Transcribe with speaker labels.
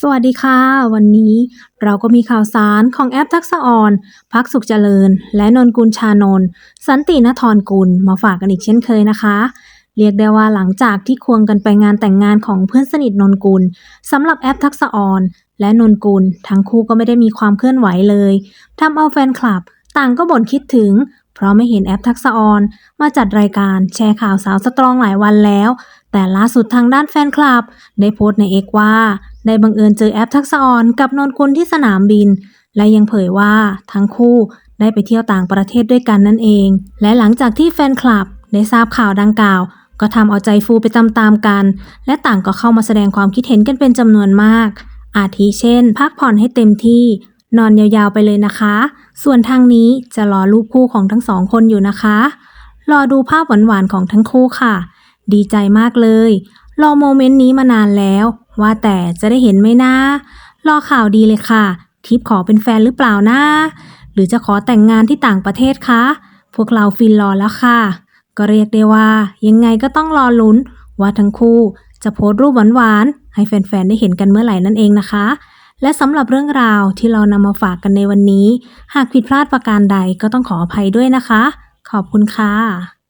Speaker 1: สวัสดีค่ะ วันนี้เราก็มีข่าวสารของแอปทักษะออนพักสุขเจริญ และนนกุลชานนสันตินทรกุลมาฝากกันอีกเช่นเคยนะคะ เรียกได้ว่าหลังจากที่ควงกันไปงานแต่งงานของเพื่อนสนิทนนกุลสำหรับแอปทักษะออนและนนกุลทั้งคู่ก็ไม่ได้มีความเคลื่อนไหวเลยทำเอาแฟนคลับ ต่างก็บ่นคิดถึง เพราะไม่เห็นแอปทักษะออนมาจัดรายการแชร์ข่าวสาวสตรองหลายวันแล้ว แต่ล่าสุดทางด้านแฟนคลับ ได้โพสต์ในเอกว่า ได้บังเอิญเจอแอปทักษะออนกับนนกุลที่สนามบิน และยังเผยว่าทั้งคู่ได้ไปเที่ยวต่างประเทศด้วยกันนั่นเอง และหลังจากที่แฟนคลับได้ทราบข่าวดังกล่าว ก็ทำเอาใจฟูไปตามๆกัน และต่างก็เข้ามาแสดงความคิดเห็นกันเป็นจำนวนมาก อาทิเช่น พักผ่อนให้เต็มที่ นอนยาวๆไปเลยนะคะ ส่วนทางนี้จะรอรูปคู่ของทั้งสองคนอยู่นะคะ รอดูภาพหวานๆของทั้งคู่ค่ะ ดีใจมากเลย รอโมเมนต์นี้มานานแล้ว ว่าแต่จะได้เห็นไหมนะ รอข่าวดีเลยค่ะ ทิปขอเป็นแฟนหรือเปล่านะ หรือจะขอแต่งงานที่ต่างประเทศคะ พวกเราฟินรอแล้วค่ะ ก็เรียกได้ว่า ยังไงก็ต้องรอลุ้น ว่าทั้งคู่จะโพสต์รูปหวานๆ ให้แฟนๆ ได้เห็นกันเมื่อไหร่นั่นเองนะคะ และสำหรับเรื่องราวที่เรานำมาฝากกันในวันนี้ หากผิดพลาดประการใดก็ต้องขออภัยด้วยนะคะ ขอบคุณค่ะ